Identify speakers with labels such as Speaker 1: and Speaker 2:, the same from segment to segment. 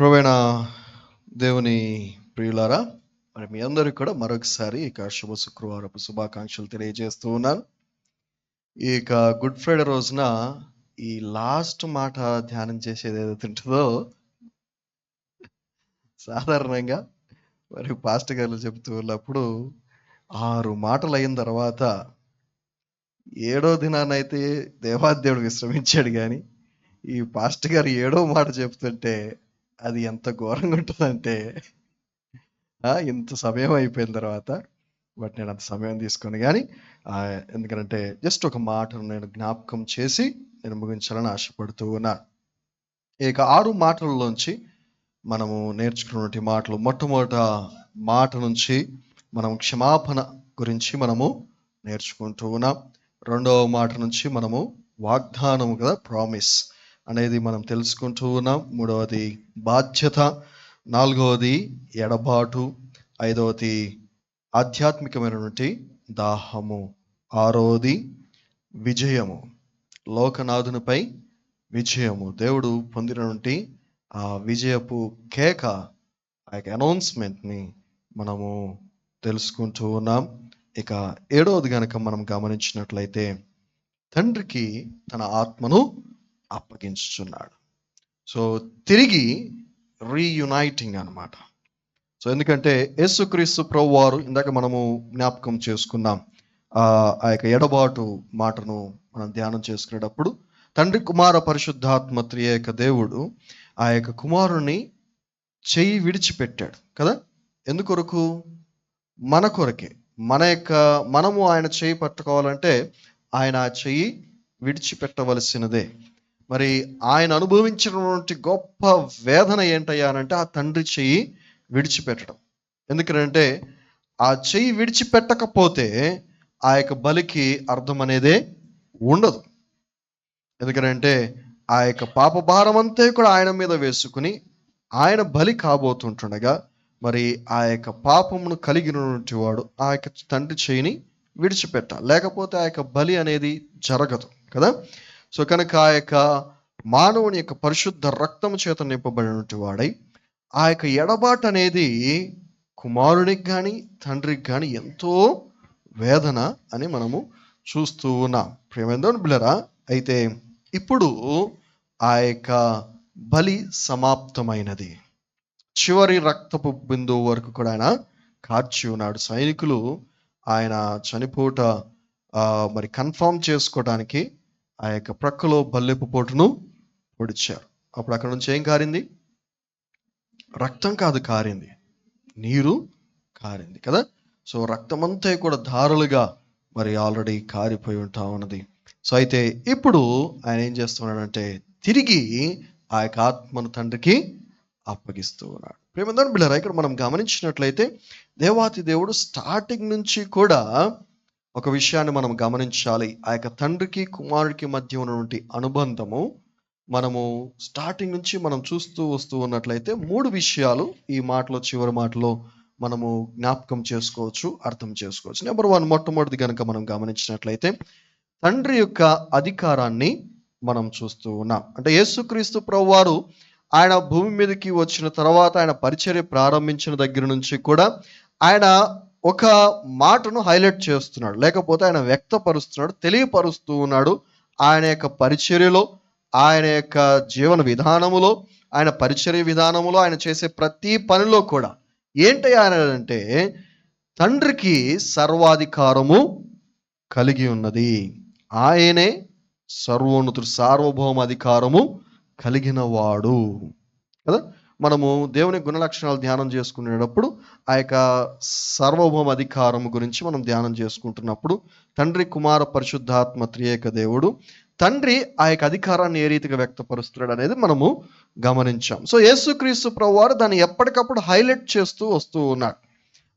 Speaker 1: ప్రవీణ దేవుని ప్రియులారా మరి మీ అందరికి కూడా మరొకసారి ఇక శుభ శుక్రవారపు శుభాకాంక్షలు తెలియజేస్తూ ఉన్నాను. ఈ గుడ్ ఫ్రైడే రోజున ఈ లాస్ట్ మాట ధ్యానం చేసేది ఏదైతే ఉంటుందో సాధారణంగా మరి పాస్ట్ గారు చెబుతూ ఉన్నప్పుడు ఆరు మాటలు అయిన తర్వాత ఏడో దినానైతే దేవాదేవుడు విశ్రమించాడు కానీ ఈ పాస్ట్ గారు ఏడో మాట చెప్తుంటే అది ఎంత ఘోరంగా ఉంటుందంటే ఇంత సమయం అయిపోయిన తర్వాత బట్ నేను అంత సమయం తీసుకొని. కానీ ఎందుకంటే జస్ట్ ఒక మాటను నేను జ్ఞాపకం చేసి నేను ముగించాలని ఆశపడుతూ ఉన్నాను ఇక ఆరు మాటలలోంచి మనము నేర్చుకున్నటువంటి మాటలు మొట్టమొదట మాట నుంచి మనం క్షమాపణ గురించి మనము నేర్చుకుంటూ ఉన్నాం. రెండవ మాట నుంచి మనము వాగ్దానము కదా ప్రామిస్ అనేది మనం తెలుసుకుంటూ ఉన్నాం. మూడవది బాధ్యత నాలుగవది ఎడబాటు ఐదవది ఆధ్యాత్మికమైనటువంటి దాహము ఆరవది విజయము లోకనాథునిపై విజయము. దేవుడు పొందినటువంటి ఆ విజయపు కేక ఆ యొక్క అనౌన్స్మెంట్ని మనము తెలుసుకుంటూ ఉన్నాం. ఇక ఏడవది గనక మనం గమనించినట్లయితే తండ్రికి తన ఆత్మను అప్పగించుచున్నాడు. సో తిరిగి రీయునైటింగ్ అన్నమాట. సో ఎందుకంటే యేసుక్రీస్తు ప్రభు వారు ఇందాక మనము జ్ఞాపకం చేసుకున్నాం. ఆ ఆ యొక్క ఎడబాటు మాటను మనం ధ్యానం చేసుకునేటప్పుడు తండ్రి కుమార పరిశుద్ధాత్మ త్రియేక దేవుడు ఆ యొక్క కుమారుని చెయ్యి విడిచిపెట్టాడు కదా? ఎందుకొరకు? మన కొరకే. మన యొక్క మనము ఆయన చెయ్యి పట్టుకోవాలంటే ఆయన ఆ చెయ్యి విడిచిపెట్టవలసినదే. మరి ఆయన అనుభవించినటువంటి గొప్ప వేదన ఏంటయ్యానంటే ఆ తండ్రి చెయ్యి విడిచిపెట్టడం. ఎందుకంటే ఆ చెయ్యి విడిచిపెట్టకపోతే ఆ యొక్క బలికి అర్థం అనేదే ఉండదు. ఎందుకంటే ఆ యొక్క పాప భారం అంతా కూడా ఆయన మీద వేసుకుని ఆయన బలి కాబోతుంటుండగా మరి ఆ యొక్క పాపమును కలిగినటువంటి వాడు ఆ యొక్క తండ్రి చేయిని విడిచిపెట్టాలి. లేకపోతే ఆ యొక్క బలి అనేది జరగదు కదా. సో కనుక ఆ యొక్క మానవుని యొక్క పరిశుద్ధ రక్తము చేత నింపబడినటువంటి వాడై ఆ యొక్క ఎడబాటు అనేది కుమారునికి కానీ తండ్రికి కానీ ఎంతో వేదన అని మనము చూస్తూ ఉన్నాం. ప్రేమేందో బిళ్ళరా అయితే ఇప్పుడు ఆ యొక్క బలి సమాప్తమైనది. చివరి రక్తపు బిందువు వరకు కూడా ఆయన కార్చి ఉన్నాడు. సైనికులు ఆయన చనిపోట మరి కన్ఫర్మ్ చేసుకోవడానికి ఆ యొక్క ప్రక్కలో బల్లెపు పోటును పొడిచారు. అప్పుడు అక్కడ నుంచి ఏం కారింది? రక్తం కాదు కారింది. నీరు కారింది కదా? సో రక్తమంతా కూడా ధారలుగా మరి ఆల్రెడీ కారిపోయి ఉంటా ఉన్నది. సో అయితే ఇప్పుడు ఆయన ఏం చేస్తున్నాడంటే తిరిగి ఆ యొక్క ఆత్మను తండ్రికి అప్పగిస్తూ ఉన్నాడు. ప్రేమందని బిళ్ళరా ఇక్కడ మనం గమనించినట్లయితే దేవాతి దేవుడు స్టార్టింగ్ నుంచి కూడా ఒక విషయాన్ని మనం గమనించాలి. ఆ యొక్క తండ్రికి కుమారుడికి మధ్య ఉన్నటువంటి అనుబంధము. మనము స్టార్టింగ్ నుంచి మనం చూస్తూ వస్తూ ఉన్నట్లయితే మూడు విషయాలు ఈ మాటలో చివరి మాటలో మనము జ్ఞాపకం చేసుకోవచ్చు అర్థం చేసుకోవచ్చు. నెంబర్ వన్ మొట్టమొదటి కనుక మనం గమనించినట్లయితే తండ్రి యొక్క అధికారాన్ని మనం చూస్తూ ఉన్నాం. అంటే యేసుక్రీస్తు ప్రభువారు ఆయన భూమి మీదకి వచ్చిన తర్వాత ఆయన పరిచర్య ప్రారంభించిన దగ్గర నుంచి కూడా ఆయన ఒక మాటను హైలైట్ చేస్తున్నాడు. లేకపోతే ఆయన వ్యక్తపరుస్తున్నాడు తెలియపరుస్తూ ఉన్నాడు ఆయన యొక్క పరిచర్యలో ఆయన యొక్క జీవన విధానములో ఆయన పరిచర్య విధానములో ఆయన చేసే ప్రతి పనిలో కూడా. ఏంటి ఆయన అంటే తండ్రికి సర్వాధికారము కలిగి ఉన్నది. ఆయనే సర్వోన్నతుడు సార్వభౌమ అధికారము కలిగిన వాడు. కదా? మనము దేవుని గుణలక్షణాలు ధ్యానం చేసుకునేటప్పుడు ఆ యొక్క సార్వభౌమ అధికారం గురించి మనం ధ్యానం చేసుకుంటున్నప్పుడు తండ్రి కుమార పరిశుద్ధాత్మ త్రియేక దేవుడు తండ్రి ఆ యొక్క అధికారాన్ని ఏ రీతిగా వ్యక్తపరుస్తున్నాడు అనేది మనము గమనించాం. సో యేసుక్రీస్తు ప్రభువారు దాన్ని ఎప్పటికప్పుడు హైలైట్ చేస్తూ వస్తూ ఉన్నాడు.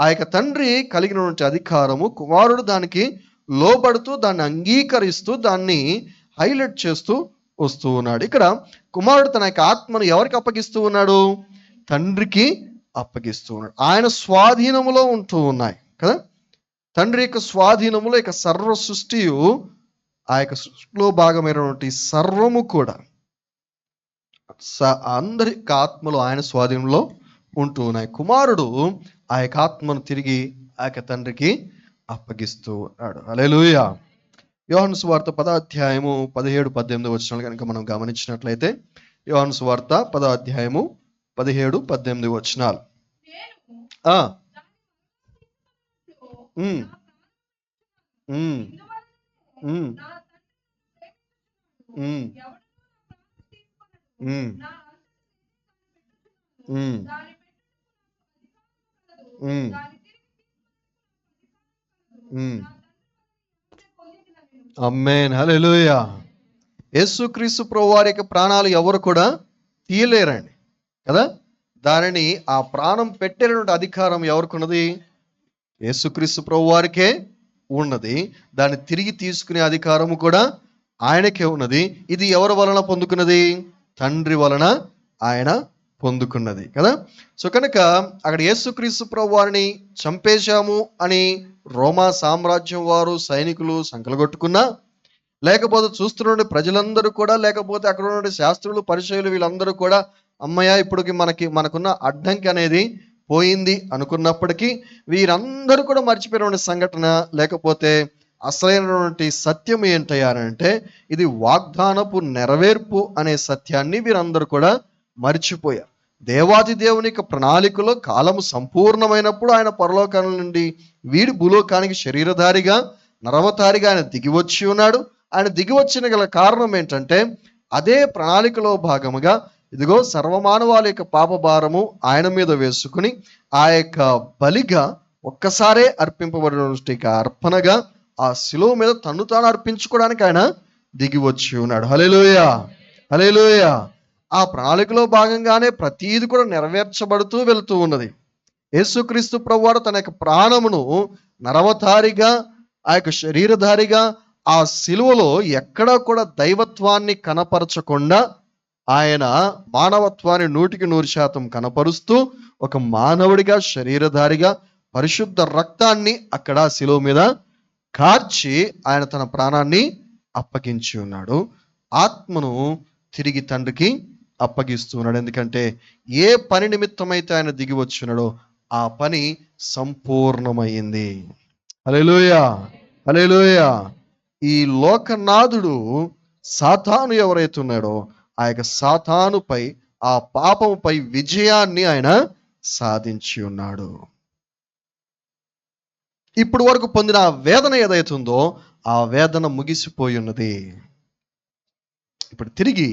Speaker 1: ఆ యొక్క తండ్రి కలిగినటువంటి అధికారము కుమారుడు దానికి లోబడుతూ దాన్ని అంగీకరిస్తూ దాన్ని హైలైట్ చేస్తూ వస్తూ ఉన్నాడు. ఇక్కడ కుమారుడు తన యొక్క ఆత్మను ఎవరికి అప్పగిస్తూ ఉన్నాడు? తండ్రికి అప్పగిస్తూ ఉన్నాడు. ఆయన స్వాధీనములో ఉంటూ ఉన్నాయి కదా? తండ్రి యొక్క స్వాధీనములో ఇక సర్వ సృష్టియు ఆ యొక్క సృష్టిలో భాగమైనటువంటి సర్వము కూడా స- అందరి యొక్క ఆత్మలు ఆయన స్వాధీనంలో ఉంటూ ఉన్నాయి. కుమారుడు ఆ యొక్క ఆత్మను తిరిగి ఆ యొక్క తండ్రికి అప్పగిస్తూ ఉన్నాడు. అలెలుయా యోహాను సువార్త పదాధ్యాయము పదిహేడు పద్దెనిమిది వచనాలు కనుక మనం గమనించినట్లయితే యోహాను సువార్త పదాధ్యాయము పదిహేడు పద్దెనిమిది వచనాలు. ఆ, అమ్మేన్ హల్లెలూయా యేసుక్రీస్తు ప్రభు వారి యొక్క ప్రాణాలు ఎవరు కూడా తీయలేరండి. కదా? దానిని ఆ ప్రాణం పెట్టేటువంటి అధికారం ఎవరికున్నది? యేసుక్రీస్తు ప్రభు వారికే ఉన్నది. దాన్ని తిరిగి తీసుకునే అధికారము కూడా ఆయనకే ఉన్నది. ఇది ఎవరి వలన పొందుకున్నది? తండ్రి వలన ఆయన పొందుకున్నది కదా? సో కనుక అక్కడ యేసుక్రీస్తు ప్రభు వారిని చంపేశాము అని రోమా సామ్రాజ్యం వారు సైనికులు సంకలగొట్టుకున్నా లేకపోతే చూస్తున్న ప్రజలందరూ కూడా లేకపోతే అక్కడ ఉన్న శాస్త్రులు పరిచయులు వీళ్ళందరూ కూడా అమ్మయ్య ఇప్పటికి మనకి మనకున్న అడ్డంకి అనేది పోయింది అనుకున్నప్పటికీ వీరందరూ కూడా మర్చిపోయిన సంఘటన లేకపోతే అసలైనటువంటి సత్యం ఏంటయ్యారంటే ఇది వాగ్దానపు నెరవేర్పు అనే సత్యాన్ని వీరందరూ కూడా మర్చిపోయారు దేవాది దేవుని యొక్క ప్రణాళికలో కాలము సంపూర్ణమైనప్పుడు ఆయన పరలోకాల నుండి వీడి భూలోకానికి శరీరధారిగా నరవతారిగా ఆయన దిగివచ్చి ఉన్నాడు. ఆయన దిగివచ్చిన గల కారణం ఏంటంటే అదే ప్రణాళికలో భాగముగా ఇదిగో సర్వమానవాళ యొక్క పాప భారము ఆయన మీద వేసుకుని ఆ యొక్క బలిగా ఒక్కసారే అర్పింపబడిన అర్పణగా ఆ శిలువ మీద తన్ను తాను అర్పించుకోవడానికి ఆయన దిగి వచ్చి ఉన్నాడు. హలేలోయ హలేలోయ ఆ ప్రణాళికలో భాగంగానే ప్రతీది కూడా నెరవేర్చబడుతూ వెళుతూ ఉన్నది. యేసుక్రీస్తు ప్రభువారు తన యొక్క ప్రాణమును నరవధారిగా ఆ యొక్క శరీరధారిగా ఆ శిలువలో ఎక్కడా కూడా దైవత్వాన్ని కనపరచకుండా ఆయన మానవత్వాన్ని నూటికి నూరు శాతం కనపరుస్తూ ఒక మానవుడిగా శరీరధారిగా పరిశుద్ధ రక్తాన్ని అక్కడ శిలువ మీద కార్చి ఆయన తన ప్రాణాన్ని అప్పగించి ఉన్నాడు. ఆత్మను తిరిగి తండ్రికి అప్పగిస్తూ ఉన్నాడు. ఎందుకంటే ఏ పని నిమిత్తమైతే ఆయన దిగి వచ్చున్నాడో ఆ పని సంపూర్ణమైంది. హల్లెలూయ హల్లెలూయ. ఈ లోకనాథుడు సాతాను ఎవరైతే ఉన్నాడో ఆ యొక్క సాతానుపై ఆ పాపముపై విజయాన్ని ఆయన సాధించి ఉన్నాడు. ఇప్పుడు వరకు పొందిన ఆ వేదన ఏదైతుందో ఆ వేదన ముగిసిపోయి ఉన్నది ఇప్పుడు తిరిగి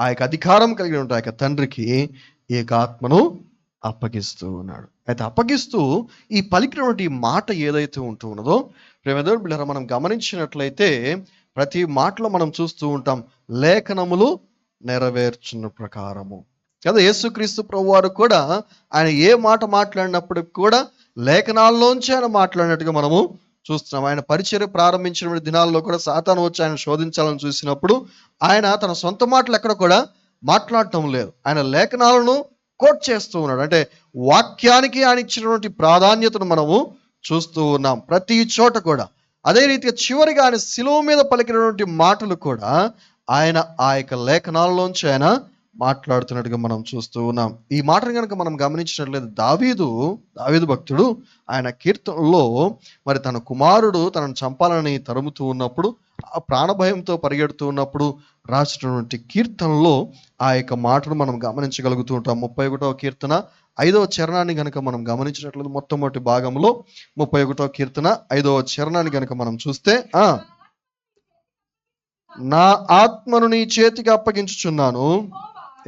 Speaker 1: ఆ యొక్క అధికారం కలిగిన ఆ యొక్క తండ్రికి ఈ యొక్క ఆత్మను అప్పగిస్తూ ఉన్నాడు. అయితే అప్పగిస్తూ ఈ పలికినటువంటి ఈ మాట ఏదైతే ఉంటూ ఉన్నదో ప్రేమదేవుడు మనం గమనించినట్లయితే ప్రతి మాటలో మనం చూస్తూ ఉంటాం లేఖనములు నెరవేర్చున్న ప్రకారము. కదా యేసుక్రీస్తు ప్రభు వారు కూడా ఆయన ఏ మాట మాట్లాడినప్పుడు కూడా లేఖనాల్లోంచి ఆయన మాట్లాడినట్టుగా మనము చూస్తున్నాం. ఆయన పరిచయ ప్రారంభించిన దినాల్లో కూడా సాతాను వచ్చి ఆయన శోధించాలని చూసినప్పుడు ఆయన తన సొంత మాటలు ఎక్కడ కూడా మాట్లాడటం లేదు. ఆయన లేఖనాలను కోట్ చేస్తూ ఉన్నాడు. అంటే వాక్యానికి ఆయన ఇచ్చినటువంటి ప్రాధాన్యతను మనము చూస్తూ ఉన్నాం. ప్రతి చోట కూడా. అదే రీతిగా చివరిగా ఆయన శిలువ మీద పలికినటువంటి మాటలు కూడా ఆయన ఆ యొక్క లేఖనాల్లోంచి ఆయన మాట్లాడుతున్నట్టుగా మనం చూస్తూ ఉన్నాం. ఈ మాటను కనుక మనం గమనించినట్లయితే దావీదు దావీదు భక్తుడు ఆయన కీర్తనలో మరి తన కుమారుడు తనను చంపాలని తరుముతూ ఉన్నప్పుడు ఆ ప్రాణభయంతో పరిగెడుతూ ఉన్నప్పుడు రాసినటువంటి కీర్తనలో ఆ యొక్క మాటను మనం గమనించగలుగుతూ ఉంటాం. ముప్పై ఒకటో కీర్తన ఐదవ చరణాన్ని గనుక మనం గమనించినట్లయితే మొట్టమొదటి భాగంలో ముప్పై ఒకటో కీర్తన ఐదవ చరణాన్ని గనుక మనం చూస్తే ఆ నా ఆత్మను నీ చేతికి అప్పగించుచున్నాను.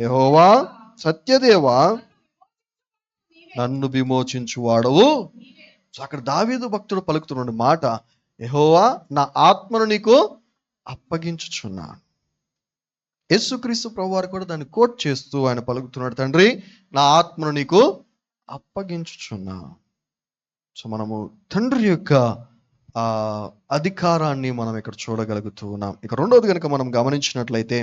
Speaker 1: యహోవా సత్యదేవా నన్ను విమోచించువాడవు. సో అక్కడ దావీదు భక్తుడు పలుకుతున్న మాట యహోవా నా ఆత్మను నీకు అప్పగించుచున్నాను. యేసుక్రీస్తు ప్రభువారు కూడా దాన్ని కోట్ చేస్తూ ఆయన పలుకుతున్నాడు తండ్రి నా ఆత్మను నీకు అప్పగించుచున్నా సో మనము తండ్రి యొక్క ఆ అధికారాన్ని మనం ఇక్కడ చూడగలుగుతూ ఉన్నాం. ఇక రెండోది కనుక మనం గమనించినట్లయితే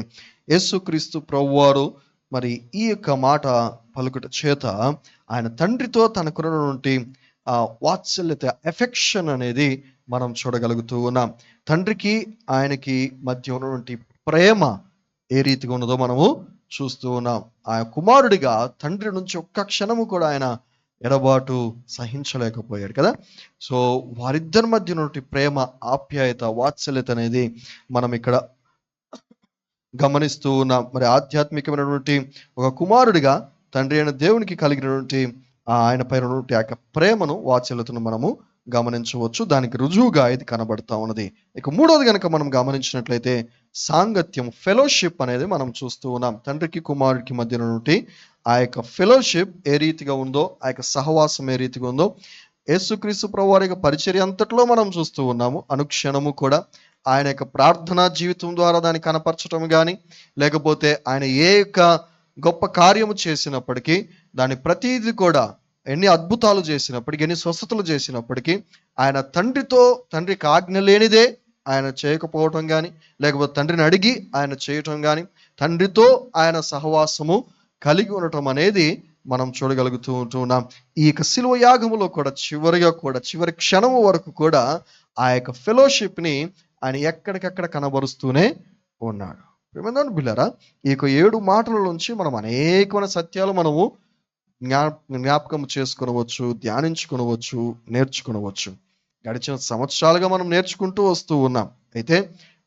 Speaker 1: యేసుక్రీస్తు ప్రభువారు మరి ఈ యొక్క మాట పలుకుట చేత ఆయన తండ్రితో తనకున్నటువంటి ఆ వాత్సల్యత ఎఫెక్షన్ అనేది మనం చూడగలుగుతూ ఉన్నాం. తండ్రికి ఆయనకి మధ్య ఉన్నటువంటి ప్రేమ ఏ రీతిగా ఉన్నదో మనము చూస్తూ ఉన్నాం. ఆ కుమారుడిగా తండ్రి నుంచి ఒక్క క్షణము కూడా ఆయన ఎడబాటు సహించలేకపోయాడు కదా? సో వారిద్దరి మధ్య ఉన్నటువంటి ప్రేమ ఆప్యాయత వాత్సల్యత అనేది మనం ఇక్కడ గమనిస్తూ ఉన్న. మరి ఆధ్యాత్మికమైనటువంటి ఒక కుమారుడిగా తండ్రి అయిన దేవునికి కలిగినటువంటి ఆ ఆయన ఉన్నటువంటి ఆ యొక్క ప్రేమను వాత్సల్యతను మనము గమనించవచ్చు. దానికి రుజువుగా ఇది కనబడతా ఉన్నది. ఇక మూడోది కనుక మనం గమనించినట్లయితే సాంగత్యం ఫెలోషిప్ అనేది మనం చూస్తూ ఉన్నాం. తండ్రికి కుమారుడికి మధ్య నుండి ఆ యొక్క ఫెలోషిప్ ఏ రీతిగా ఉందో ఆ యొక్క సహవాసం ఏ రీతిగా ఉందో యేసుక్రీస్తు ప్రభువారి యొక్క పరిచర్య అంతట్లో మనం చూస్తూ ఉన్నాము. అనుక్షణము కూడా ఆయన యొక్క ప్రార్థనా జీవితం ద్వారా దాన్ని కనపరచడం కానీ లేకపోతే ఆయన ఏ యొక్క గొప్ప కార్యము చేసినప్పటికీ దాని ప్రతీది కూడా ఎన్ని అద్భుతాలు చేసినప్పటికీ ఎన్ని స్వస్థతలు చేసినప్పటికీ ఆయన తండ్రితో తండ్రికి ఆజ్ఞ లేనిదే ఆయన చేయకపోవటం కానీ లేకపోతే తండ్రిని అడిగి ఆయన చేయటం కానీ తండ్రితో ఆయన సహవాసము కలిగి ఉండటం అనేది మనం చూడగలుగుతూ ఉంటున్నాం. ఈ యొక్క శిలువ యాగములో కూడా చివరిగా కూడా చివరి క్షణము వరకు కూడా ఆ యొక్క ఫెలోషిప్ని ఆయన ఎక్కడికక్కడ కనబరుస్తూనే ఉన్నాడు. ఏమన్నాను బిల్లరా ఈ యొక్క ఏడు మాటల నుంచి మనం అనేకమైన సత్యాలు మనము జ్ఞా జ్ఞాపకం చేసుకునవచ్చు ధ్యానించుకునవచ్చు నేర్చుకునవచ్చు. గడిచిన సంవత్సరాలుగా మనం నేర్చుకుంటూ వస్తూ ఉన్నాం. అయితే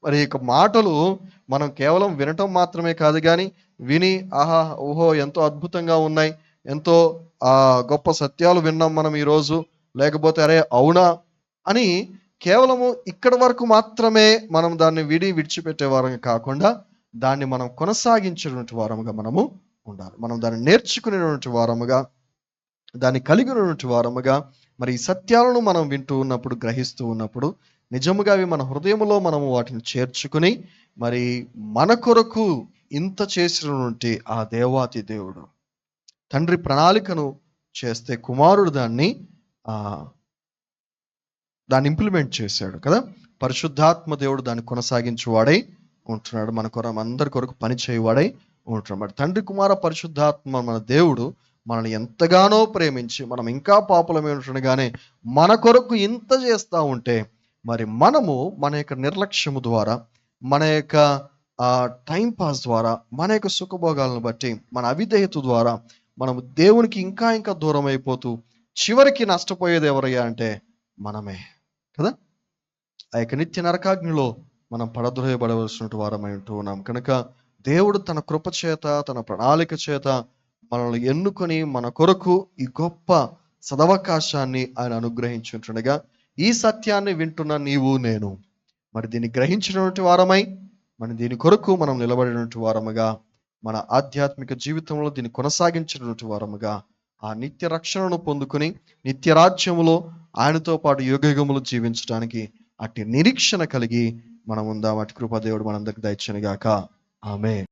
Speaker 1: మరి ఇక యొక్క మాటలు మనం కేవలం వినటం మాత్రమే కాదు కానీ విని ఆహా ఓహో ఎంతో అద్భుతంగా ఉన్నాయి ఎంతో ఆ గొప్ప సత్యాలు విన్నాం మనం ఈరోజు లేకపోతే అరే అవునా? అని కేవలము ఇక్కడ వరకు మాత్రమే మనం దాన్ని విడి విడిచిపెట్టే వారంగా కాకుండా దాన్ని మనం కొనసాగించినటువంటి వారంగా మనము ఉండాలి. మనం దాన్ని నేర్చుకునేటువంటి వారముగా దాన్ని కలిగినటువంటి వారముగా మరి ఈ సత్యాలను మనం వింటూ ఉన్నప్పుడు గ్రహిస్తూ ఉన్నప్పుడు నిజముగా అవి మన హృదయంలో మనము వాటిని చేర్చుకుని మరి మన కొరకు ఇంత చేసినటువంటి ఆ దేవాతి దేవుడు తండ్రి ప్రణాళికను చేస్తే కుమారుడు దాన్ని ఆ దాన్ని ఇంప్లిమెంట్ చేశాడు కదా? పరిశుద్ధాత్మ దేవుడు దాన్ని కొనసాగించేవాడై ఉంటున్నాడు. మన కొరం అందరి కొరకు పని చేయవాడై ఉంటున్నాం మరి తండ్రి కుమార పరిశుద్ధాత్మ మన దేవుడు మనల్ని ఎంతగానో ప్రేమించి మనం ఇంకా పాపులమే ఉంటుండగానే మన కొరకు ఇంత చేస్తూ ఉంటే మరి మనము మన యొక్క నిర్లక్ష్యము ద్వారా మన యొక్క టైం పాస్ ద్వారా మన యొక్క సుఖభోగాలను బట్టి మన అవిధేయత ద్వారా మనము దేవునికి ఇంకా ఇంకా దూరం అయిపోతూ చివరికి నష్టపోయేది ఎవరయ్యా అంటే మనమే. కదా? ఆ యొక్క నిత్య నరకాగ్నిలో మనం పడద్రోయబడవలసిన వారమై ఉంటూ ఉన్నాం. కనుక దేవుడు తన కృప చేత తన ప్రణాళిక చేత మనల్ని ఎన్నుకొని మన కొరకు ఈ గొప్ప సదవకాశాన్ని ఆయన అనుగ్రహించుంటుండగా ఈ సత్యాన్ని వింటున్న నీవు నేను. మరి దీన్ని గ్రహించినటువంటి వారమై మన దీని కొరకు మనం నిలబడినటువంటి వారముగా మన ఆధ్యాత్మిక జీవితంలో దీన్ని కొనసాగించినటువంటి వారముగా ఆ నిత్య రక్షణను పొందుకుని నిత్య రాజ్యములో ఆయనతో పాటు యుగయుగములు జీవించడానికి అట్టి నిరీక్షణ కలిగి మనం ఉందాం. అటు కృపాదేవుడు మనందరికి దయచనిగాక Amen.